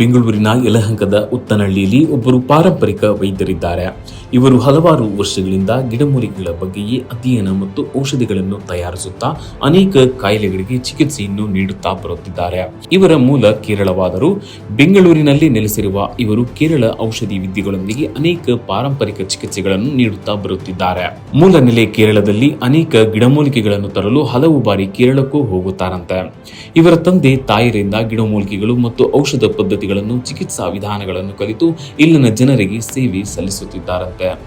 ಬೆಂಗಳೂರಿನ ಯಲಹಂಕದ ಉತ್ತನಹಳ್ಳಿಯಲ್ಲಿ ಒಬ್ಬರು ಪಾರಂಪರಿಕ ವೈದ್ಯರಿದ್ದಾರೆ. ಇವರು ಹಲವಾರು ವರ್ಷಗಳಿಂದ ಗಿಡಮೂಲಿಕೆಗಳ ಬಗ್ಗೆಯೇ ಅಧ್ಯಯನ ಮತ್ತು ಔಷಧಿಗಳನ್ನು ತಯಾರಿಸುತ್ತಾ ಅನೇಕ ಕಾಯಿಲೆಗಳಿಗೆ ಚಿಕಿತ್ಸೆಯನ್ನು ನೀಡುತ್ತಾ ಬರುತ್ತಿದ್ದಾರೆ. ಇವರ ಮೂಲ ಕೇರಳವಾದರೂ ಬೆಂಗಳೂರಿನಲ್ಲಿ ನೆಲೆಸಿರುವ ಇವರು ಕೇರಳ ಔಷಧಿ ವಿದ್ಯೆಗಳೊಂದಿಗೆ ಅನೇಕ ಪಾರಂಪರಿಕ ಚಿಕಿತ್ಸೆಗಳನ್ನು ನೀಡುತ್ತಾ ಬರುತ್ತಿದ್ದಾರೆ. ಮೂಲ ನೆಲೆ ಕೇರಳದಲ್ಲಿ ಅನೇಕ ಗಿಡಮೂಲಿಕೆಗಳನ್ನು ತರಲು ಹಲವು ಬಾರಿ ಕೇರಳಕ್ಕೂ ಹೋಗುತ್ತಾರಂತೆ. ಇವರ ತಂದೆ, ತಾಯರಿಂದ ಗಿಡಮೂಲಿಕೆಗಳು ಮತ್ತು ಔಷಧ ಪದ್ಧತಿಗಳನ್ನು ಚಿಕಿತ್ಸಾ ವಿಧಾನಗಳನ್ನು ಕಲಿತು ಇಲ್ಲಿನ ಜನರಿಗೆ ಸೇವೆ ಸಲ್ಲಿಸುತ್ತಿದ್ದಾರಂತೆ. Yeah.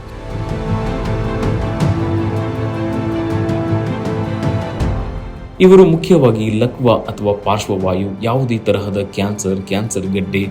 ಇವರು ಮುಖ್ಯವಾಗಿ ಲಕ್ವ ಅಥವಾ ಪಾರ್ಶ್ವವಾಯು, ಯಾವುದೇ ತರಹದ ಕ್ಯಾನ್ಸರ್ ಕ್ಯಾನ್ಸರ್ ಗಡ್ಡೆ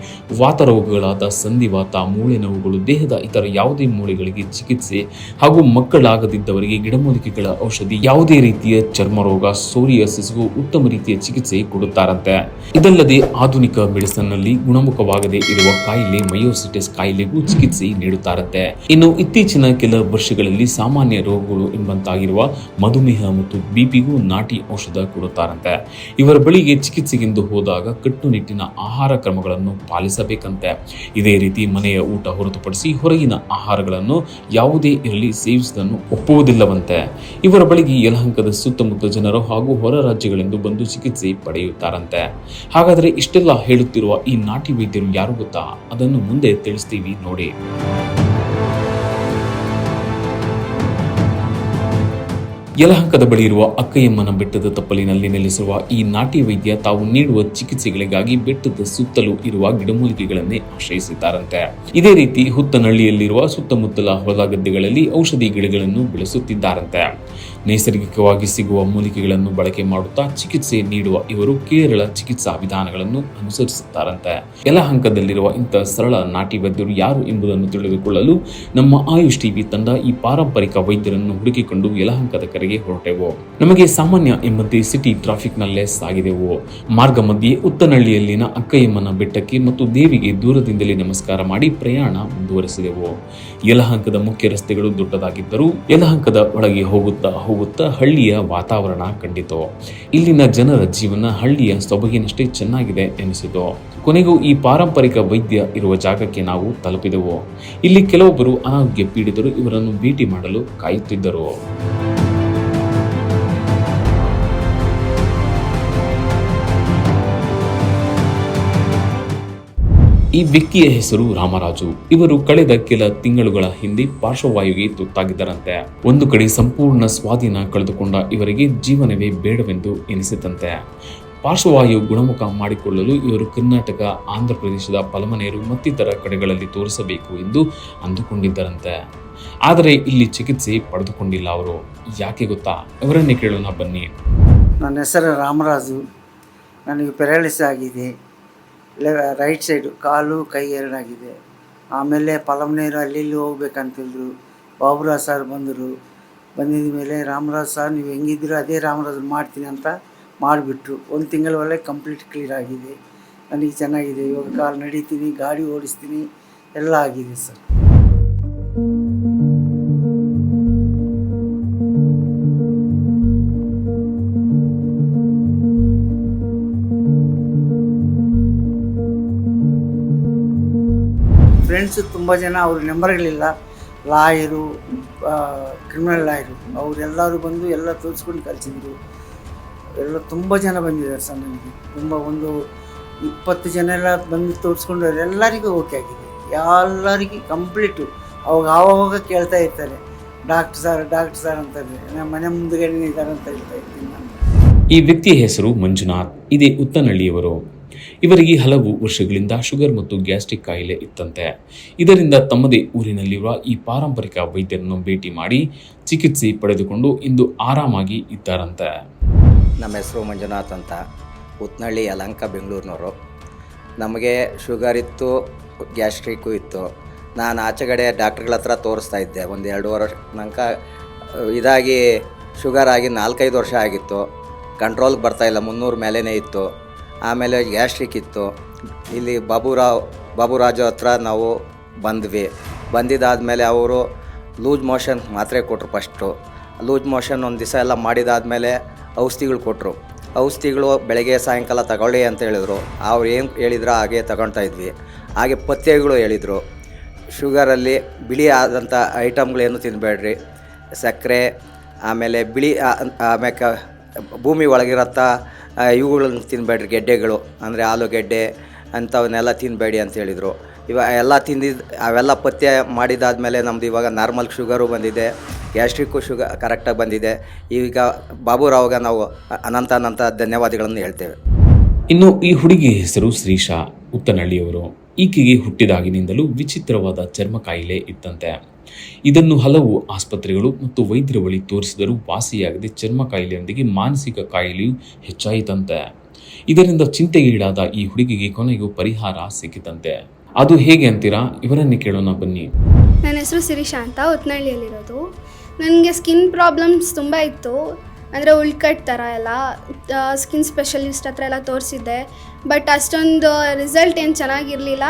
ವಾತರೋಗಗಳಾದ ಸಂಧಿವಾತ, ಮೂಳೆ ನೋವುಗಳು, ದೇಹದ ಇತರ ಯಾವುದೇ ಮೂಳೆಗಳಿಗೆ ಚಿಕಿತ್ಸೆ ಹಾಗೂ ಮಕ್ಕಳಾಗದಿದ್ದವರಿಗೆ ಗಿಡಮೂಲಿಕೆಗಳ ಔಷಧಿ, ಯಾವುದೇ ರೀತಿಯ ಚರ್ಮರೋಗ ಸೋರಿಯಸಿಸ್ಗೂ ಉತ್ತಮ ರೀತಿಯ ಚಿಕಿತ್ಸೆ ಕೊಡುತ್ತಾರಂತೆ. ಇದಲ್ಲದೆ ಆಧುನಿಕ ಮೆಡಿಸನ್ನಲ್ಲಿ ಗುಣಮುಖವಾಗದೇ ಇರುವ ಕಾಯಿಲೆ, ಮಯೋಸಿಟಿಸ್ ಕಾಯಿಲೆಗೂ ಚಿಕಿತ್ಸೆ ನೀಡುತ್ತಾರಂತೆ. ಇನ್ನು ಇತ್ತೀಚಿನ ಕೆಲ ವರ್ಷಗಳಲ್ಲಿ ಸಾಮಾನ್ಯ ರೋಗಗಳು ಎಂಬಂತಾಗಿರುವ ಮಧುಮೇಹ ಮತ್ತು ಬಿಪಿಗೂ ನಾಟಿ ಔಷಧ ಕೊಡುತ್ತಾರಂತೆ. ಇವರ ಬಳಿಗೆ ಚಿಕಿತ್ಸೆಗೆಂದು ಹೋದಾಗ ಕಟ್ಟುನಿಟ್ಟಿನ ಆಹಾರ ಕ್ರಮಗಳನ್ನು ಪಾಲಿಸಬೇಕಂತೆ. ಇದೇ ರೀತಿ ಮನೆಯ ಊಟ ಹೊರತುಪಡಿಸಿ ಹೊರಗಿನ ಆಹಾರಗಳನ್ನು ಯಾವುದೇ ಇರಲಿ ಸೇವಿಸುವುದನ್ನು ಒಪ್ಪುವುದಿಲ್ಲವಂತೆ. ಇವರ ಬಳಿಗೆ ಯಲಹಂಕದ ಸುತ್ತಮುತ್ತ ಜನರು ಹಾಗೂ ಹೊರ ರಾಜ್ಯಗಳಿಂದ ಬಂದು ಚಿಕಿತ್ಸೆ ಪಡೆಯುತ್ತಾರಂತೆ. ಹಾಗಾದರೆ ಇಷ್ಟೆಲ್ಲ ಹೇಳುತ್ತಿರುವ ಈ ನಾಟಿ ವೈದ್ಯರು ಯಾರು ಗೊತ್ತಾ? ಅದನ್ನು ಮುಂದೆ ತಿಳಿಸ್ತೀವಿ ನೋಡಿ. ಯಲಹಂಕದ ಬಳಿ ಇರುವ ಅಕ್ಕಯ್ಯಮ್ಮನ ಬೆಟ್ಟದ ತಪ್ಪಲಿನಲ್ಲಿ ನೆಲೆಸಿರುವ ಈ ನಾಟಿ ವೈದ್ಯ ತಾವು ನೀಡುವ ಚಿಕಿತ್ಸೆಗಳಿಗಾಗಿ ಬೆಟ್ಟದ ಸುತ್ತಲೂ ಇರುವ ಗಿಡಮೂಲಿಕೆಗಳನ್ನೇ ಆಶ್ರಯಿಸಿದ್ದಾರಂತೆ. ಇದೇ ರೀತಿ ಹುತ್ತನಹಳ್ಳಿಯಲ್ಲಿರುವ ಸುತ್ತಮುತ್ತಲ ಹೊಲ ಗದ್ದೆಗಳಲ್ಲಿ ಔಷಧಿ ಗಿಡಗಳನ್ನು ಬೆಳೆಸುತ್ತಿದ್ದಾರಂತೆ. ನೈಸರ್ಗಿಕವಾಗಿ ಸಿಗುವ ಮೂಲಿಕೆಗಳನ್ನು ಬಳಕೆ ಮಾಡುತ್ತಾ ಚಿಕಿತ್ಸೆ ನೀಡುವ ಇವರು ಕೇರಳ ಚಿಕಿತ್ಸಾ ವಿಧಾನಗಳನ್ನು ಅನುಸರಿಸುತ್ತಾರಂತೆ. ಯಲಹಂಕದಲ್ಲಿರುವ ಇಂಥ ಸರಳ ನಾಟಿ ವೈದ್ಯರು ಯಾರು ಎಂಬುದನ್ನು ತಿಳಿದುಕೊಳ್ಳಲು ನಮ್ಮ ಆಯುಷ್ ಟಿವಿ ತಂಡ ಈ ಪಾರಂಪರಿಕ ವೈದ್ಯರನ್ನು ಹುಡುಕಿಕೊಂಡು ಯಲಹಂಕದ ಕರೆಗೆ ಹೊರಟೆವು. ನಮಗೆ ಸಾಮಾನ್ಯ ಎಂಬಂತೆ ಸಿಟಿ ಟ್ರಾಫಿಕ್ ನಲ್ಲೇ ಸಾಗಿದೆವು. ಮಾರ್ಗ ಮಧ್ಯೆ ಉತ್ತನಹಳ್ಳಿಯಲ್ಲಿನ ಅಕ್ಕಯ್ಯಮ್ಮನ ಬೆಟ್ಟಕ್ಕೆ ಮತ್ತು ದೇವಿಗೆ ದೂರದಿಂದಲೇ ನಮಸ್ಕಾರ ಮಾಡಿ ಪ್ರಯಾಣ ಮುಂದುವರೆಸಿದೆವು. ಯಲಹಂಕದ ಮುಖ್ಯ ರಸ್ತೆಗಳು ದೊಡ್ಡದಾಗಿದ್ದರೂ ಯಲಹಂಕದ ಒಳಗೆ ಹೋಗುತ್ತಾ ಹೋಗುತ್ತಾ ಹಳ್ಳಿಯ ವಾತಾವರಣ ಕಂಡಿತು. ಇಲ್ಲಿನ ಜನರ ಜೀವನ ಹಳ್ಳಿಯ ಸೊಬಗಿನಷ್ಟೇ ಚೆನ್ನಾಗಿದೆ ಎನಿಸಿತು. ಕೊನೆಗೂ ಈ ಪಾರಂಪರಿಕ ವೈದ್ಯ ಇರುವ ಜಾಗಕ್ಕೆ ನಾವು ತಲುಪಿದೆವು. ಇಲ್ಲಿ ಕೆಲವೊಬ್ಬರು ಅನಾರೋಗ್ಯ ಪೀಡಿತರು ಇವರನ್ನು ಭೇಟಿ ಮಾಡಲು ಕಾಯುತ್ತಿದ್ದರು. ಈ ವ್ಯಕ್ತಿಯ ಹೆಸರು ರಾಮರಾಜು. ಇವರು ಕಳೆದ ಕೆಲ ತಿಂಗಳುಗಳ ಹಿಂದೆ ಪಾರ್ಶ್ವವಾಯುಗೆ ತುತ್ತಾಗಿದ್ದರಂತೆ. ಒಂದು ಕಡೆ ಸಂಪೂರ್ಣ ಸ್ವಾಧೀನ ಕಳೆದುಕೊಂಡ ಇವರಿಗೆ ಜೀವನವೇ ಬೇಡವೆಂದು ಎನಿಸಿತಂತೆ ಪಾರ್ಶ್ವವಾಯು ಗುಣಮುಖ ಮಾಡಿಕೊಳ್ಳಲು ಇವರು ಕರ್ನಾಟಕ ಆಂಧ್ರ ಪ್ರದೇಶದ ಪಲಮನೇರು ಮತ್ತಿತರ ಕಡೆಗಳಲ್ಲಿ ತೋರಿಸಬೇಕು ಎಂದು ಅಂದುಕೊಂಡಿದ್ದರಂತೆ. ಆದರೆ ಇಲ್ಲಿ ಚಿಕಿತ್ಸೆ ಪಡೆದುಕೊಂಡಿಲ್ಲ ಅವರು. ಯಾಕೆ ಗೊತ್ತಾ? ಇವರನ್ನೇ ಕೇಳೋಣ ಬನ್ನಿ. ನನ್ನ ಹೆಸರು ರಾಮರಾಜು. ನನಗೆ ಪೆರಾಲಿಸ್ ಆಗಿದೆ. ರೈಟ್ ಸೈಡು ಕಾಲು ಕೈ ಎರಡಾಗಿದೆ. ಆಮೇಲೆ ಪಲಮನೇರು ಅಲ್ಲಿ ಇಲ್ಲಿ ಹೋಗ್ಬೇಕಂತಿದ್ರು. ಬಾಬುರಾಜ್ ಸರ್ ಬಂದರು. ಬಂದಿದ ಮೇಲೆ ರಾಮರಾಜ್ ಸರ್ ನೀವು ಹೆಂಗಿದ್ರು ಅದೇ ರಾಮರಾಜ್ ಮಾಡ್ತೀನಿ ಅಂತ ಮಾಡಿಬಿಟ್ರು. ಒಂದು ತಿಂಗಳ ಒಳಗೆ ಕಂಪ್ಲೀಟ್ ಕ್ಲಿಯರ್ ಆಗಿದೆ. ನನಗೆ ಚೆನ್ನಾಗಿದೆ. ಇವಾಗ ಕಾಲು ನಡೀತೀನಿ, ಗಾಡಿ ಓಡಿಸ್ತೀನಿ, ಎಲ್ಲ ಆಗಿದೆ ಸರ್ ಫ್ರೆಂಡ್ಸು ತುಂಬ ಜನ, ಅವ್ರ ನಂಬರ್ಗಳಿಲ್ಲ ಲಾಯರು ಕ್ರಿಮಿನಲ್ ಲಾಯರು ಅವರೆಲ್ಲರೂ ಬಂದು ಎಲ್ಲ ತೋರಿಸ್ಕೊಂಡು ಕಲಿಸಿದ್ರು ಎಲ್ಲ ತುಂಬ ಜನ ಬಂದಿದ್ದಾರೆ ಸರ್ ನನಗೆ ತುಂಬ ಒಂದು ಇಪ್ಪತ್ತು ಜನ ಎಲ್ಲ ಬಂದು ತೋರಿಸ್ಕೊಂಡು ಎಲ್ಲರಿಗೂ ಓಕೆ ಆಗಿದೆ. ಎಲ್ಲರಿಗೂ ಕಂಪ್ಲೀಟು ಅವಾಗ ಆವಾಗ ಕೇಳ್ತಾ ಇರ್ತಾರೆ. ಡಾಕ್ಟರ್ ಸರ್, ಡಾಕ್ಟ್ರ್ ಸರ್ ಅಂತಾರೆ ನಮ್ಮ ಮನೆ ಮುಂದುಗಡೆ ಇದ್ದಾರೆ ಅಂತ ಹೇಳ್ತಾ ಇರ್ತೀನಿ ನಾನು. ಈ ವ್ಯಕ್ತಿಯ ಹೆಸರು ಮಂಜುನಾಥ್. ಇದೇ ಉತ್ತನಹಳ್ಳಿಯವರು. ಇವರಿಗೆ ಹಲವು ವರ್ಷಗಳಿಂದ ಶುಗರ್ ಮತ್ತು ಗ್ಯಾಸ್ಟ್ರಿಕ್ ಕಾಯಿಲೆ ಇತ್ತಂತೆ. ಇದರಿಂದ ತಮ್ಮದೇ ಊರಿನಲ್ಲಿರುವ ಈ ಪಾರಂಪರಿಕ ವೈದ್ಯರನ್ನು ಭೇಟಿ ಮಾಡಿ ಚಿಕಿತ್ಸೆ ಪಡೆದುಕೊಂಡು ಇಂದು ಆರಾಮಾಗಿ ಇದ್ದಾರಂತೆ. ನಮ್ಮ ಹೆಸರು ಮಂಜುನಾಥ್ ಅಂತ. ಉತ್ನಳ್ಳಿ ಅಲಂಕ ಬೆಂಗಳೂರಿನವರು. ನಮಗೆ ಶುಗರ್ ಇತ್ತು, ಗ್ಯಾಸ್ಟ್ರಿಕ್ಕು ಇತ್ತು. ನಾನು ಆಚೆಗಡೆ ಡಾಕ್ಟ್ರ್ಗಳ ಹತ್ರ ತೋರಿಸ್ತಾ ಇದ್ದೆ. ಒಂದು ಎರಡು ವರ್ಷ ತನಕ ಇದಾಗಿ ಶುಗರ್ ಆಗಿ ನಾಲ್ಕೈದು ವರ್ಷ ಆಗಿತ್ತು. ಕಂಟ್ರೋಲ್ಗೆ ಬರ್ತಾಯಿಲ್ಲ ಮುನ್ನೂರು ಮೇಲೇ ಇತ್ತು. ಆಮೇಲೆ ಗ್ಯಾಸ್ಟ್ರಿಕ್ ಇತ್ತು. ಇಲ್ಲಿ ಬಾಬುರಾವ್, ಬಾಬುರಾಜು ಹತ್ರ ನಾವು ಬಂದ್ವಿ. ಬಂದಿದ್ದಾದಮೇಲೆ ಅವರು ಲೂಸ್ ಮೋಷನ್ ಮಾತ್ರೆ ಕೊಟ್ಟರು ಫಸ್ಟು ಲೂಸ್ ಮೋಷನ್ ಒಂದು ದಿವಸ ಎಲ್ಲ ಮಾಡಿದಾದಮೇಲೆ ಔಷಧಿಗಳು ಕೊಟ್ಟರು ಔಷಧಿಗಳು ಬೆಳಗ್ಗೆ ಸಾಯಂಕಾಲ ತಗೊಳ್ಳಿ ಅಂತ ಹೇಳಿದರು. ಅವ್ರು ಏನು ಹೇಳಿದ್ರು ಹಾಗೆ ತಗೊಳ್ತಾ ಇದ್ವಿ. ಹಾಗೆ ಪಥ್ಯಗಳು ಹೇಳಿದರು. ಶುಗರಲ್ಲಿ ಬಿಳಿ ಆದಂಥ ಐಟಮ್ಗಳೇನು ತಿನ್ನಬೇಡ್ರಿ ಸಕ್ಕರೆ, ಆಮೇಲೆ ಬಿಳಿ ಆಮೇಲೆ ಭೂಮಿ ಒಳಗಿರತ್ತ ಇವುಗಳನ್ನು ತಿನ್ನಬೇಡ್ರಿ ಗೆಡ್ಡೆಗಳು, ಅಂದರೆ ಆಲೂಗೆಡ್ಡೆ ಅಂಥವನ್ನೆಲ್ಲ ತಿನ್ನಬೇಡಿ ಅಂತ ಹೇಳಿದರು. ಇವಾಗ ಎಲ್ಲ ತಿಂದಿದ್ದು ಅವೆಲ್ಲ ಪಥ್ಯ ಮಾಡಿದಾದ್ಮೇಲೆ ನಮ್ಮದು ಇವಾಗ ನಾರ್ಮಲ್ ಶುಗರು ಬಂದಿದೆ ಗ್ಯಾಸ್ಟ್ರಿಕ್ಕು ಶುಗರ್ ಕರೆಕ್ಟಾಗಿ ಬಂದಿದೆ. ಈಗ ಬಾಬುರಾವ್ಗೆ ನಾವು ಅನಂತ ಅನಂತ ಧನ್ಯವಾದಗಳನ್ನು ಹೇಳ್ತೇವೆ. ಇನ್ನು ಈ ಹುಡುಗಿ ಹೆಸರು ಶ್ರೀಶಾ ಉತ್ತನಹಳ್ಳಿಯವರು. ಈಕೆಗೆ ಹುಟ್ಟಿದಾಗಿನಿಂದಲೂ ವಿಚಿತ್ರವಾದ ಚರ್ಮ ಕಾಯಿಲೆ ಇತ್ತಂತೆ. ಇದನ್ನು ಹಲವು ಆಸ್ಪತ್ರೆಗಳು ಮತ್ತು ವೈದ್ಯರ ಬಳಿ ತೋರಿಸಿದರೂ ವಾಸಿಯಾಗದೆ ಚರ್ಮ ಕಾಯಿಲೆಯೊಂದಿಗೆ ಮಾನಸಿಕ ಕಾಯಿಲೆಯು ಹೆಚ್ಚಾಯಿತಂತೆ. ಇದರಿಂದ ಚಿಂತೆಗೀಡಾದ ಈ ಹುಡುಗಿಗೆ ಕೊನೆಗೂ ಪರಿಹಾರ ಸಿಕ್ಕಿತಂತೆ. ಅದು ಹೇಗೆ ಅಂತೀರಾ? ಇವರನ್ನೇ ಕೇಳೋಣ ಬನ್ನಿ. ನನ್ನ ಹೆಸರು ಸಿರಿಶಾ ಅಂತ, ಹೊತ್ನಳ್ಳಿಯಲ್ಲಿರೋದು. ನನಗೆ ಸ್ಕಿನ್ ಪ್ರಾಬ್ಲಮ್ಸ್ ತುಂಬ ಇತ್ತು. ಅಂದರೆ ಉಳ್ಕಟ್ ಥರ ಎಲ್ಲ ಸ್ಕಿನ್ ಸ್ಪೆಷಲಿಸ್ಟ್ ಹತ್ರ ಎಲ್ಲ ತೋರಿಸಿದ್ದೆ. ಬಟ್ ಅಷ್ಟೊಂದು ರಿಸಲ್ಟ್ ಏನು ಚೆನ್ನಾಗಿರಲಿಲ್ಲ.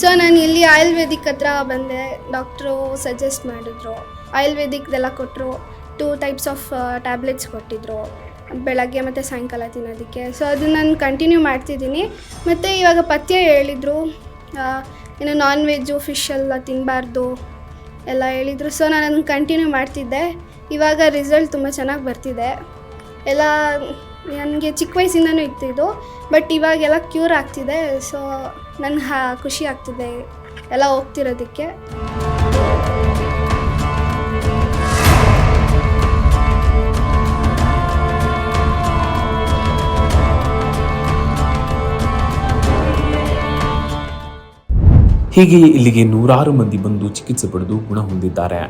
ಸೊ ನಾನು ಇಲ್ಲಿ ಆಯುರ್ವೇದಿಕ್ ಹತ್ರ ಬಂದೆ. ಡಾಕ್ಟ್ರು ಸಜೆಸ್ಟ್ ಮಾಡಿದ್ರು. ಆಯುರ್ವೇದಿಕ್ದೆಲ್ಲ ಕೊಟ್ಟರು ಟೂ ಟೈಪ್ಸ್ ಆಫ್ ಟ್ಯಾಬ್ಲೆಟ್ಸ್ ಕೊಟ್ಟಿದ್ರು. ಬೆಳಗ್ಗೆ ಮತ್ತು ಸಾಯಂಕಾಲ ತಿನ್ನೋದಕ್ಕೆ. ಸೊ ಅದನ್ನು ನಾನು ಕಂಟಿನ್ಯೂ ಮಾಡ್ತಿದ್ದೀನಿ. ಮತ್ತು ಇವಾಗ ಪಥ್ಯ ಹೇಳಿದರು. ಏನು ನಾನ್ ವೆಜ್ಜು ಫಿಶ್ ಎಲ್ಲ ತಿನ್ನಬಾರ್ದು ಎಲ್ಲ ಹೇಳಿದರು. ಸೊ ನಾನು ಅದನ್ನು ಕಂಟಿನ್ಯೂ ಮಾಡ್ತಿದ್ದೆ. ಇವಾಗ ರಿಸಲ್ಟ್ ತುಂಬ ಚೆನ್ನಾಗಿ ಬರ್ತಿದೆ. ಎಲ್ಲ, ನನಗೆ ಚಿಕ್ಕ ವಯಸ್ಸಿಂದನೂ ಇತ್ತಿದ್ದು ಬಟ್ ಇವಾಗೆಲ್ಲ ಕ್ಯೂರ್ ಆಗ್ತಿದೆ. ಸೊ ನನಗೆ ಖುಷಿ ಆಗ್ತಿದೆ. ಎಲ್ಲ ಹೋಗ್ತಿರೋದಕ್ಕೆ. ಹೀಗೆ ಇಲ್ಲಿಗೆ ನೂರಾರು ಮಂದಿ ಬಂದು ಚಿಕಿತ್ಸೆ ಪಡೆದು ಗುಣ ಹೊಂದಿದ್ದಾರೆ.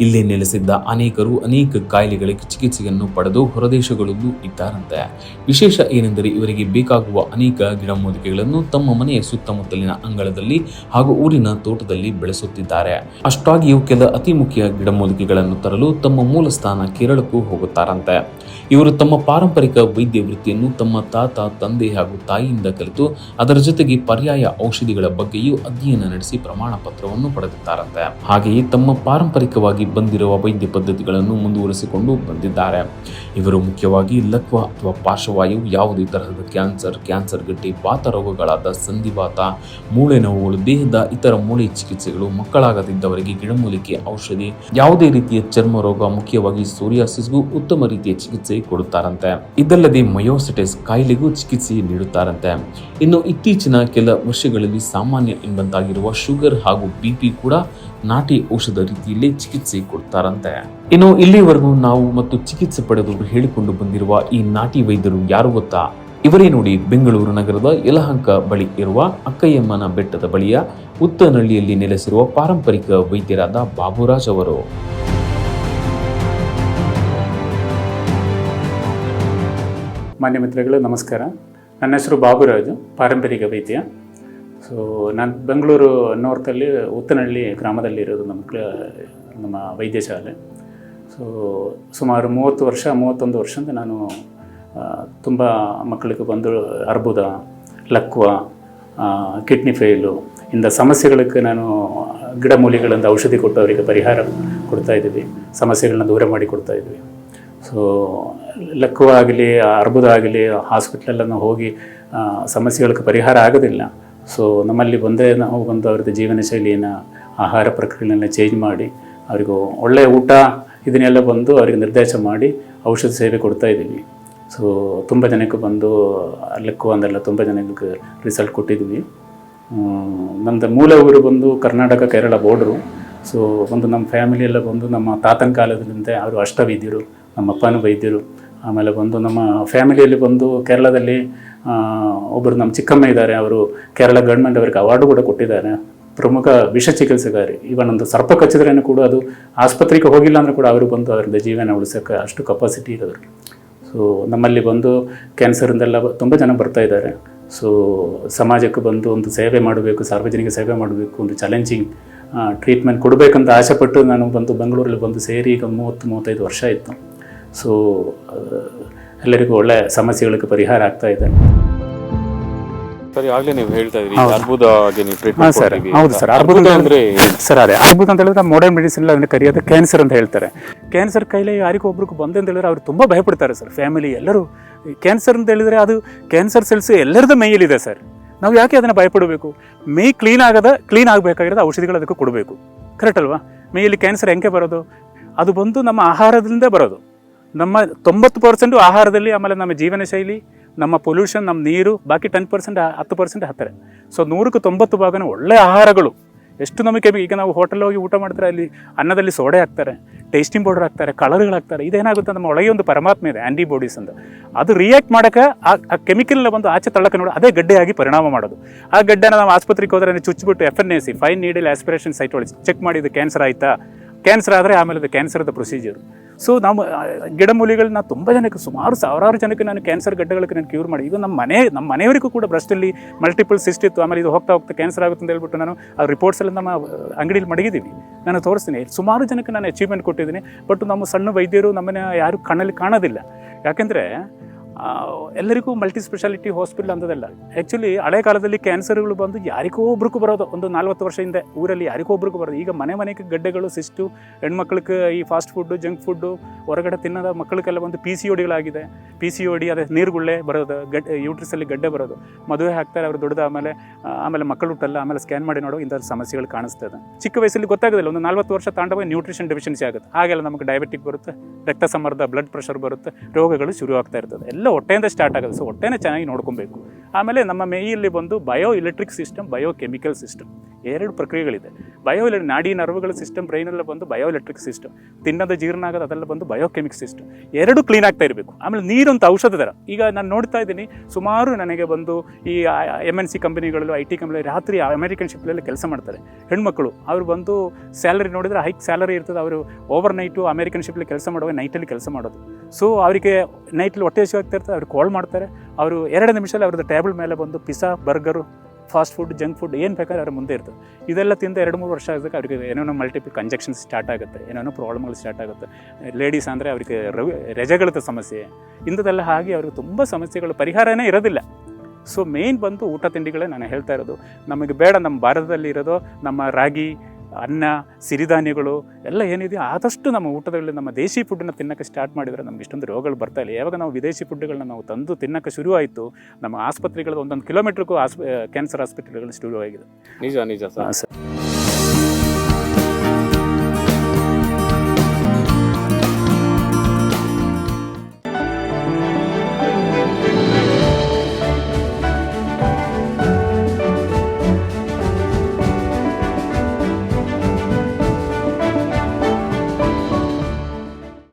ಇಲ್ಲಿ ನೆಲೆಸಿದ್ದ ಅನೇಕರು ಅನೇಕ ಕಾಯಿಲೆಗಳಿಗೆ ಚಿಕಿತ್ಸೆಯನ್ನು ಪಡೆದು ಹೊರದೇಶಗಳಲ್ಲೂ ಇದ್ದಾರಂತೆ. ವಿಶೇಷ ಏನೆಂದರೆ ಇವರಿಗೆ ಬೇಕಾಗುವ ಅನೇಕ ಗಿಡಮೂಲಿಕೆಗಳನ್ನು ತಮ್ಮ ಮನೆಯ ಸುತ್ತಮುತ್ತಲಿನ ಅಂಗಳದಲ್ಲಿ ಹಾಗೂ ಊರಿನ ತೋಟದಲ್ಲಿ ಬೆಳೆಸುತ್ತಿದ್ದಾರೆ. ಅಷ್ಟಾಗಿಯೂ ಕೆಲ ಅತಿ ಮುಖ್ಯ ಗಿಡಮೂಲಿಕೆಗಳನ್ನು ತರಲು ತಮ್ಮ ಮೂಲ ಸ್ಥಾನ ಕೇರಳಕ್ಕೂ ಹೋಗುತ್ತಾರಂತೆ. ಇವರು ತಮ್ಮ ಪಾರಂಪರಿಕ ವೈದ್ಯ ವೃತ್ತಿಯನ್ನು ತಮ್ಮ ತಾತ, ತಂದೆ ಹಾಗೂ ತಾಯಿಯಿಂದ ಕಲಿತು, ಅದರ ಜೊತೆಗೆ ಪರ್ಯಾಯ ಔಷಧಿಗಳ ಬಗ್ಗೆಯೂ ಅಧ್ಯಯನ ನಡೆಸಿ ಪ್ರಮಾಣ ಪತ್ರವನ್ನು ಪಡೆದಿದ್ದಾರಂತೆ. ಹಾಗೆಯೇ ತಮ್ಮ ಪಾರಂಪರಿಕವಾಗಿ ಬಂದಿರುವ ವೈದ್ಯ ಪದ್ಧತಿಗಳನ್ನು ಮುಂದುವರಿಸಿಕೊಂಡು ಬಂದಿದ್ದಾರೆ. ಇವರು ಮುಖ್ಯವಾಗಿ ಲಕ್ವ ಅಥವಾ ಪಾರ್ಶ್ವವಾಯು, ಯಾವುದೇ ತರಹದ ಕ್ಯಾನ್ಸರ್ ಕ್ಯಾನ್ಸರ್ ಗಟ್ಟಿ ವಾತ ರೋಗಗಳಾದ ಸಂಧಿವಾತ, ಮೂಳೆ ನೋವುಗಳು, ದೇಹದ ಇತರ ಮೂಳೆ ಚಿಕಿತ್ಸೆಗಳು, ಮಕ್ಕಳಾಗದಿದ್ದವರಿಗೆ ಗಿಡಮೂಲಿಕೆ, ಔಷಧಿ, ಯಾವುದೇ ರೀತಿಯ ಚರ್ಮ ರೋಗ ಮುಖ್ಯವಾಗಿ ಸೋರಿಯಾಸಿಸ್ಗೂ ಉತ್ತಮ ರೀತಿಯ ಚಿಕಿತ್ಸೆ ಕೊಡುತ್ತಾರಂತೆ. ಇದಲ್ಲದೆ ಮಯೋಸಿಟಿಸ್ ಕಾಯಿಲೆಗೂ ಚಿಕಿತ್ಸೆ ನೀಡುತ್ತಾರಂತೆ. ಇನ್ನು ಇತ್ತೀಚಿನ ಕೆಲ ವರ್ಷಗಳಲ್ಲಿ ಸಾಮಾನ್ಯ ಎಂಬಂತಾಗಿರುವ ಶುಗರ್ ಹಾಗೂ ಬಿಪಿ ಕೂಡ ನಾಟಿ ಔಷಧ ರೀತಿಯಲ್ಲಿ ಚಿಕಿತ್ಸೆ ಕೊಡ್ತಾರಂತೆ. ಇನ್ನು ಇಲ್ಲಿವರೆಗೂ ನಾವು ಮತ್ತು ಚಿಕಿತ್ಸೆ ಪಡೆದವರು ಹೇಳಿಕೊಂಡು ಬಂದಿರುವ ಈ ನಾಟಿ ವೈದ್ಯರು ಯಾರು ಗೊತ್ತಾ? ಇವರೇ ನೋಡಿ ಬೆಂಗಳೂರು ನಗರದ ಯಲಹಂಕ ಬಳಿ ಇರುವ ಅಕ್ಕಯ್ಯಮ್ಮನ ಬೆಟ್ಟದ ಬಳಿಯ ಉತ್ತನಹಳ್ಳಿಯಲ್ಲಿ ನೆಲೆಸಿರುವ ಪಾರಂಪರಿಕ ವೈದ್ಯರಾದ ಬಾಬುರಾಜ್ ಅವರು. ಮಾನ್ಯ ಮಿತ್ರಗಳು ನಮಸ್ಕಾರ. ನನ್ನ ಹೆಸರು ಬಾಬುರಾಜು, ಪಾರಂಪರಿಕ ವೈದ್ಯ ಸೊ ನಾನು ಬೆಂಗಳೂರು ನಾರ್ತಲ್ಲಿ ಉತ್ತನಹಳ್ಳಿ ಗ್ರಾಮದಲ್ಲಿರೋದು ನಮ್ಮ ನಮ್ಮ ವೈದ್ಯಶಾಲೆ. ಸೊ ಸುಮಾರು ಮೂವತ್ತು ವರ್ಷ, ಮೂವತ್ತೊಂದು ವರ್ಷದಿಂದ ನಾನು ತುಂಬ ಮಕ್ಕಳಿಗೆ ಬಂದು ಅರ್ಬುದ, ಲಕ್ವ ಕಿಡ್ನಿ ಫೇಲು ಇಂಥ ಸಮಸ್ಯೆಗಳಿಗೆ ನಾನು ಗಿಡಮೂಲಿಗಳಿಂದ ಔಷಧಿ ಕೊಟ್ಟು ಅವರಿಗೆ ಪರಿಹಾರ ಕೊಡ್ತಾ ಇದ್ದೀವಿ ಸಮಸ್ಯೆಗಳನ್ನ ದೂರ ಮಾಡಿ ಕೊಡ್ತಾ ಇದ್ವಿ. ಸೊ ಲಕ್ವ ಆಗಲಿ ಅರ್ಬುದ ಆಗಲಿ ಹಾಸ್ಪಿಟ್ಲಲ್ಲನ್ನು ಹೋಗಿ ಸಮಸ್ಯೆಗಳಿಗೆ ಪರಿಹಾರ ಆಗೋದಿಲ್ಲ. ಸೊ ನಮ್ಮಲ್ಲಿ ಒಂದೇ ನಾವು ಬಂದು ಅವ್ರದ್ದು ಜೀವನ ಶೈಲಿಯನ್ನು ಆಹಾರ ಪ್ರಕ್ರಿಯೆಯನ್ನು ಚೇಂಜ್ ಮಾಡಿ, ಅವರಿಗೂ ಒಳ್ಳೆಯ ಊಟ, ಇದನ್ನೆಲ್ಲ ಬಂದು ಅವರಿಗೆ ನಿರ್ದೇಶ ಮಾಡಿ, ಔಷಧ ಸೇವೆ ಕೊಡ್ತಾ ಇದ್ದೀವಿ. ಸೊ ತುಂಬ ಜನಕ್ಕೆ ಬಂದು, ಲೆಕ್ಕು ಅಂದೆಲ್ಲ ತುಂಬ ಜನಕ್ಕೆ ರಿಸಲ್ಟ್ ಕೊಟ್ಟಿದ್ವಿ ನಮ್ಮದು ಮೂಲ ಊರು ಬಂದು ಕರ್ನಾಟಕ, ಕೇರಳ ಬೋರ್ಡ್ರು ಸೊ ಒಂದು ನಮ್ಮ ಫ್ಯಾಮಿಲಿ ಎಲ್ಲ ಬಂದು ನಮ್ಮ ತಾತನ ಕಾಲದಿಂದ ಅವರು ಅಷ್ಟವೈದ್ಯರು ನಮ್ಮ ಅಪ್ಪನ ವೈದ್ಯರು. ಆಮೇಲೆ ಬಂದು ನಮ್ಮ ಫ್ಯಾಮಿಲಿಯಲ್ಲಿ ಬಂದು ಕೇರಳದಲ್ಲಿ ಒಬ್ಬರು ನಮ್ಮ ಚಿಕ್ಕಮ್ಮ ಇದ್ದಾರೆ, ಅವರು ಕೇರಳ ಗೌರ್ಮೆಂಟ್ ಅವರಿಗೆ ಅವಾರ್ಡು ಕೂಡ ಕೊಟ್ಟಿದ್ದಾರೆ. ಪ್ರಮುಖ ವಿಷ ಚಿಕಿತ್ಸೆಗಾರಿ. ಇವನ್ ಒಂದು ಸರ್ಪ ಕಚ್ಚಿದ್ರೇನು ಕೂಡ ಅದು ಆಸ್ಪತ್ರೆಗೆ ಹೋಗಿಲ್ಲ ಅಂದರೆ ಕೂಡ ಅವರು ಬಂದು ಅವರಿಂದ ಜೀವನ ಉಳಿಸೋಕೆ ಅಷ್ಟು ಕೆಪಾಸಿಟಿ ಇರೋದು ಸೊ ನಮ್ಮಲ್ಲಿ ಬಂದು ಕ್ಯಾನ್ಸರಿಂದೆಲ್ಲ ತುಂಬ ಜನ ಬರ್ತಾ ಇದ್ದಾರೆ. ಸೊ ಸಮಾಜಕ್ಕೆ ಬಂದು ಒಂದು ಸೇವೆ ಮಾಡಬೇಕು, ಸಾರ್ವಜನಿಕ ಸೇವೆ ಮಾಡಬೇಕು, ಒಂದು ಚಾಲೆಂಜಿಂಗ್ ಟ್ರೀಟ್ಮೆಂಟ್ ಕೊಡಬೇಕಂತ ಆಸೆಪಟ್ಟು ನಾನು ಬಂದು ಬೆಂಗಳೂರಲ್ಲಿ ಬಂದು ಸೇರಿ ಈಗ ಮೂವತ್ತು, ಮೂವತ್ತೈದು ವರ್ಷ ಆಯಿತು. ಸೊ ಎಲ್ಲರಿಗೂ ಒಳ್ಳೆ ಸಮಸ್ಯೆಗಳಿಗೆ ಪರಿಹಾರ ಆಗ್ತಾ ಇದೆ. ಸರಿ ಆಗಲೇ ನೀವು ಹೇಳ್ತಾ ಇದ್ರಿ. ಅರ್ಬುದಗೆ ನೀವು ಟ್ರೀಟ್ಮೆಂಟ್ ಸರ್. ಹೌದು ಸರ್. ಅರ್ಬುದ ಅರ್ಬುದ ಅಂದ್ರೆ ಸರ್ ಅದೇ ಅರ್ಬುದ ಅಂತ ಹೇಳಿದ್ರೆ ಮಾಡರ್ನ್ ಮೆಡಿಸಿನ್ ಅದನ್ನ ಕರೆಯೋದು ಕ್ಯಾನ್ಸರ್ ಅಂತ ಹೇಳ್ತಾರೆ. ಕ್ಯಾನ್ಸರ್ ಕೈಲಿ ಯಾರಿಗೂ ಒಬ್ರಿಗೆ ಬಂದೆ ಅಂತ ಹೇಳಿದ್ರೆ ಅವ್ರು ತುಂಬ ಭಯಪಡ್ತಾರೆ ಸರ್. ಫ್ಯಾಮಿಲಿ ಎಲ್ಲರೂ ಕ್ಯಾನ್ಸರ್ ಅಂತ ಹೇಳಿದ್ರೆ ಅದು ಕ್ಯಾನ್ಸರ್ ಸೆಲ್ಸ್ ಎಲ್ಲರದ್ದು ಮೈಯಲ್ಲಿದೆ ಸರ್. ನಾವು ಯಾಕೆ ಅದನ್ನು ಭಯಪಡಬೇಕು? ಮೈ ಕ್ಲೀನ್ ಆಗದ ಕ್ಲೀನ್ ಆಗಬೇಕಾಗಿರೋದು ಔಷಧಿಗಳು ಅದಕ್ಕೆ ಕೊಡಬೇಕು. ಕರೆಕ್ಟ್ ಅಲ್ವಾ? ಮೈಯಲ್ಲಿ ಕ್ಯಾನ್ಸರ್ ಹೆಂಗೆ ಬರೋದು? ಅದು ಬಂದು ನಮ್ಮ ಆಹಾರದಿಂದ ಬರೋದು. ನಮ್ಮ ತೊಂಬತ್ತು ಪರ್ಸೆಂಟು ಆಹಾರದಲ್ಲಿ ಆಮೇಲೆ ನಮ್ಮ ಜೀವನ ಶೈಲಿ, ನಮ್ಮ ಪೊಲ್ಯೂಷನ್ ನಮ್ಮ ನೀರು, ಬಾಕಿ ಟೆನ್ ಪರ್ಸೆಂಟ್ ಹತ್ತು ಪರ್ಸೆಂಟ್ ಹತ್ತಾರೆ. ಸೊ ನೂರಕ್ಕೆ ತೊಂಬತ್ತು ಭಾಗನ ಒಳ್ಳೆ ಆಹಾರಗಳು. ಎಷ್ಟು ನಮಗೆ ಈಗ ನಾವು ಹೋಟೆಲ್ ಹೋಗಿ ಊಟ ಮಾಡಿದ್ರೆ ಅಲ್ಲಿ ಅನ್ನದಲ್ಲಿ ಸೋಡೆ ಹಾಕ್ತಾರೆ ಟೇಸ್ಟಿಂಗ್ ಪೌಡರ್ ಹಾಕ್ತಾರೆ ಕಲರ್ಗಳು ಹಾಕ್ತಾರೆ, ಇದೇನಾಗುತ್ತೆ ನಮ್ಮ ಒಳಗೆ ಒಂದು ಪರಮಾತ್ಮ ಇದೆ ಆ್ಯಂಟಿಬಾಡೀಸ್ ಅಂತ. ಅದು ರಿಯಾಕ್ಟ್ ಮಾಡೋಕ್ಕೆ ಆ ಕೆಮಿಕಲ್ನ ಬಂದು ಆಚೆ ತಳ್ಳಕ್ಕೆ ನೋಡಿ, ಅದೇ ಗಡ್ಡೆಯಾಗಿ ಪರಿಣಾಮ ಮಾಡೋದು. ಆ ಗಡ್ಡೆನ ನಾವು ಆಸ್ಪತ್ರೆಗೆ ಹೋದ್ರೆ ಚುಚ್ಚಿಬಿಟ್ಟು F N A C fine needle aspiration site ಒಳಗೆ ಚೆಕ್ ಮಾಡಿದ್ದು ಕ್ಯಾನ್ಸರ್ ಆಯಿತಾ? ಕ್ಯಾನ್ಸರ್ ಆದರೆ ಆಮೇಲೆ ಅದು ಕ್ಯಾನ್ಸರ್ದ ಪ್ರೊಸೀಜರ್ ಸೊ ನಾವು ಗಿಡಮೂಲಿಗಳನ್ನ ತುಂಬ ಜನಕ್ಕೆ ಸುಮಾರು ಸಾವಿರಾರು ಜನಕ್ಕೆ ನಾನು ಕ್ಯಾನ್ಸರ್ ಗಡ್ಡೆಗಳಿಗೆ ನಾನು ಕ್ಯೂರ್ ಮಾಡಿ. ಈಗ ನಮ್ಮ ಮನೆ ನಮ್ಮ ಮನೆಯವರಿಗೂ ಕೂಡ ಬ್ರಸ್ಟಲ್ಲಿ ಮಲ್ಟಿಪಲ್ ಸಿಸ್ಟ್ ಇತ್ತು. ಆಮೇಲೆ ಇದು ಹೋಗ್ತಾ ಹೋಗ್ತಾ ಕ್ಯಾನ್ಸರ್ ಆಗುತ್ತೆ ಅಂತ ಹೇಳ್ಬಿಟ್ಟು ನಾನು ಆ ರಿಪೋರ್ಟ್ಸ್ ಎಲ್ಲ ನಮ್ಮ ಅಂಗಡಿಯಲ್ಲಿ ಮಡಗಿದ್ದೀನಿ. ನಾನು ತೋರಿಸ್ತೀನಿ. ಸುಮಾರು ಜನಕ್ಕೆ ನಾನು ಅಚೀವ್ಮೆಂಟ್ ಕೊಟ್ಟಿದ್ದೀನಿ. ಬಟ್ ನಮ್ಮ ಸಣ್ಣ ವೈದ್ಯರು ನಮ್ಮನ್ನ ಯಾರು ಕಣ್ಣಲ್ಲಿ ಕಾಣೋದಿಲ್ಲ. ಯಾಕೆಂದರೆ ಎಲ್ಲರಿಗೂ ಮಲ್ಟಿ ಸ್ಪೆಷಾಲಿಟಿ ಹಾಸ್ಪಿಟಲ್ ಅಂತದಲ್ಲ ಆ್ಯಕ್ಚುಲಿ ಹಳೆ ಕಾಲದಲ್ಲಿ ಕ್ಯಾನ್ಸರ್ಗಳು ಬಂದು ಯಾರಿಗೋ ಒಬ್ರಿಗೂ ಬರೋದು. ಒಂದು ನಲ್ವತ್ತು ವರ್ಷ ಹಿಂದೆ ಊರಲ್ಲಿ ಯಾರಿಗೋ ಒಬ್ರಿಗೂ ಬರೋದು. ಈಗ ಮನೆ ಮನೆಗೆ ಗಡ್ಡೆಗಳು ಸಿಸ್ಟು ಹೆಣ್ಮಕ್ಳಿಗೆ ಈ ಫಾಸ್ಟ್ ಫುಡ್ಡು ಜಂಕ್ ಫುಡ್ಡು ಹೊರಗಡೆ ತಿನ್ನೋದ ಮಕ್ಕಳಿಗೆಲ್ಲ ಬಂದು ಪಿ ಸಿ ಒಡಿಗಳಾಗಿದೆ ಪಿ ಸಿ ಒಡಿ ಅದೇ ನೀರುಗುಳ್ಳೆ ಬರೋದು ಗಡ್ಡೆ ಯೂಟ್ರಿಸಲ್ಲಿ ಗಡ್ಡೆ ಬರೋದು. ಮದುವೆ ಹಾಕ್ತಾರೆ ಅವರು ದೊಡ್ಡದ ಆಮೇಲೆ ಆಮೇಲೆ ಮಕ್ಕಳು ಹುಟ್ಟಲ್ಲ, ಆಮೇಲೆ ಸ್ಕ್ಯಾನ್ ಮಾಡಿ ನೋಡೋ ಇಂಥ ಸಮಸ್ಯೆಗಳು ಕಾಣಿಸ್ತದೆ ಚಿಕ್ಕ ವಯಸ್ಸಲ್ಲಿ ಗೊತ್ತಾಗೋದಿಲ್ಲ, ಒಂದು ನಲ್ವತ್ತು ವರ್ಷ ತಾಂಡವಾಗ ನ್ಯೂಟ್ರಿಷನ್ ಡೆಫಿಷಿಯನ್ಸಿ ಆಗುತ್ತೆ. ಹಾಗೆಲ್ಲ ನಮಗೆ ಡಯಾಬಿಟಿಕ್ ಬರುತ್ತೆ, ರಕ್ತ ಸಮರ್ಧ ಬ್ಲಡ್ ಪ್ರೆಷರ್ ಬರುತ್ತೆ, ರೋಗಗಳು ಶುರು ಆಗ್ತಾ ಇರ್ತದೆ. ಎಲ್ಲ ಹೊಟ್ಟೆಯಿಂದ ಸ್ಟಾರ್ಟ್ ಆಗೋದು ಸೊ ಹೊಟ್ಟೆನೇ ಚೆನ್ನಾಗಿ ನೋಡ್ಕೊಬೇಕು. ಆಮೇಲೆ ನಮ್ಮ ಮೇಯಲ್ಲಿ ಬಂದು bio electric system bio chemical system ಎರಡು ಪ್ರಕ್ರಿಯೆಗಳಿದೆ. ಬಯೋ ಎಲೆ ನಾಡಿ ನರ್ವ್ಗಳ ಸಿಸ್ಟಮ್ ಬ್ರೈನೆಲ್ಲ ಬಂದು ಬಯೋ ಎಲೆಕ್ಟ್ರಿಕ್ ಸಿಸ್ಟಮ್ ತಿನ್ನದ ಜೀರ್ಣ ಆಗೋದು ಅದೆಲ್ಲ ಬಂದು ಬಯೋ ಬಯೋಕೆಮಿಕ್ ಸಿಸ್ಟಮ್ ಎರಡು ಕ್ಲೀನ್ ಆಗ್ತಾ ಇರಬೇಕು. ಆಮೇಲೆ ನೀರಂತ ಔಷಧ ಥರ ಈಗ ನಾನು ನೋಡ್ತಾ ಇದ್ದೀನಿ, ಸುಮಾರು ನನಗೆ ಬಂದು ಈ ಎಂ ಎನ್ ಸಿ ಕಂಪನಿಗಳಲ್ಲೂ ಐ ಟಿ ಕಂಪ್ನಿ ರಾತ್ರಿ ಅಮೆರಿಕನ್ ಶಿಪ್ಲೆಲ್ಲ ಕೆಲಸ ಮಾಡ್ತಾರೆ. ಹೆಣ್ಮಕ್ಳು, ಅವ್ರು ಬಂದು ಸ್ಯಾಲರಿ ನೋಡಿದ್ರೆ ಹೈಕ್ ಸ್ಯಾಲರಿ ಇರ್ತದೆ. ಅವರು ಓವರ್ ನೈಟು ಅಮೆರಿಕನ್ ಶಿಪ್ಲಿ ಕೆಲಸ ಮಾಡುವಾಗ ನೈಟಲ್ಲಿ ಕೆಲಸ ಮಾಡೋದು. ಸೊ ಅವರಿಗೆ ನೈಟ್ಲಿ ಹೊಟ್ಟೆ ಹಸಿ ಆಗ್ತಾ ಅವ್ರಿಗೆ ಅವ್ರು ಕಾಲ್ ಮಾಡ್ತಾರೆ. ಅವರು ಎರಡು ನಿಮಿಷದಲ್ಲಿ ಅವ್ರದ್ದು ಟೇಬಲ್ ಮೇಲೆ ಬಂದು pizza burger fast food junk food ಏನು ಬೇಕಾದ್ರೆ ಅವ್ರ ಮುಂದೆ ಇರ್ತದೆ. ಇದೆಲ್ಲ ತಿಂದ ಎರಡು ಮೂರು ವರ್ಷ ಆಗಬೇಕು ಅವರಿಗೆ ಏನೇನೋ ಮಲ್ಟಿಪಲ್ ಕಂಜಕ್ಷನ್ ಸ್ಟಾರ್ಟ್ ಆಗುತ್ತೆ, ಏನೇನೋ ಪ್ರಾಬ್ಲಮ್ಗಳು ಸ್ಟಾರ್ಟ್ ಆಗುತ್ತೆ. ಲೇಡೀಸ್ ಅಂದರೆ ಅವರಿಗೆ ರವಿ ರಜೆಗಳದ ಸಮಸ್ಯೆ. ಇಂಥದ್ದೆಲ್ಲ ಹಾಗೆ ಅವ್ರಿಗೆ ತುಂಬ ಸಮಸ್ಯೆಗಳು, ಪರಿಹಾರನೇ ಇರೋದಿಲ್ಲ. ಸೊ ಮೇಯ್ನ್ ಬಂದು ಊಟ ತಿಂಡಿಗಳೇ ನಾನು ಹೇಳ್ತಾ ಇರೋದು. ನಮಗೆ ಬೇಡ ನಮ್ಮ ಭಾರತದಲ್ಲಿ ಇರೋದು ನಮ್ಮ ರಾಗಿ ಅನ್ನ ಸಿರಿಧಾನ್ಯಗಳು ಎಲ್ಲ ಏನಿದೆ ಆದಷ್ಟು ನಮ್ಮ ಊಟದಲ್ಲಿ ನಮ್ಮ ದೇಶಿ ಫುಡ್ಡನ್ನು ತಿನ್ನಕ್ಕೆ ಸ್ಟಾರ್ಟ್ ಮಾಡಿದರೆ ನಮ್ಗೆ ಇಷ್ಟೊಂದು ರೋಗಗಳು ಬರ್ತಾ ಇಲ್ಲ. ಯಾವಾಗ ನಾವು ವಿದೇಶಿ ಫುಡ್ಗಳನ್ನ ನಾವು ತಂದು ತಿನ್ನಕ್ಕೆ ಶುರುವಾಯಿತು ನಮ್ಮ ಆಸ್ಪತ್ರೆಗಳ ಒಂದೊಂದು ಕಿಲೋಮೀಟ್ರಿಗೂ ಆಸ್ಪ ಕ್ಯಾನ್ಸರ್ ಹಾಸ್ಪಿಟಲ್ಗಳು ಆಗಿದೆ ನಿಜ ನಿಜ ಸರ್.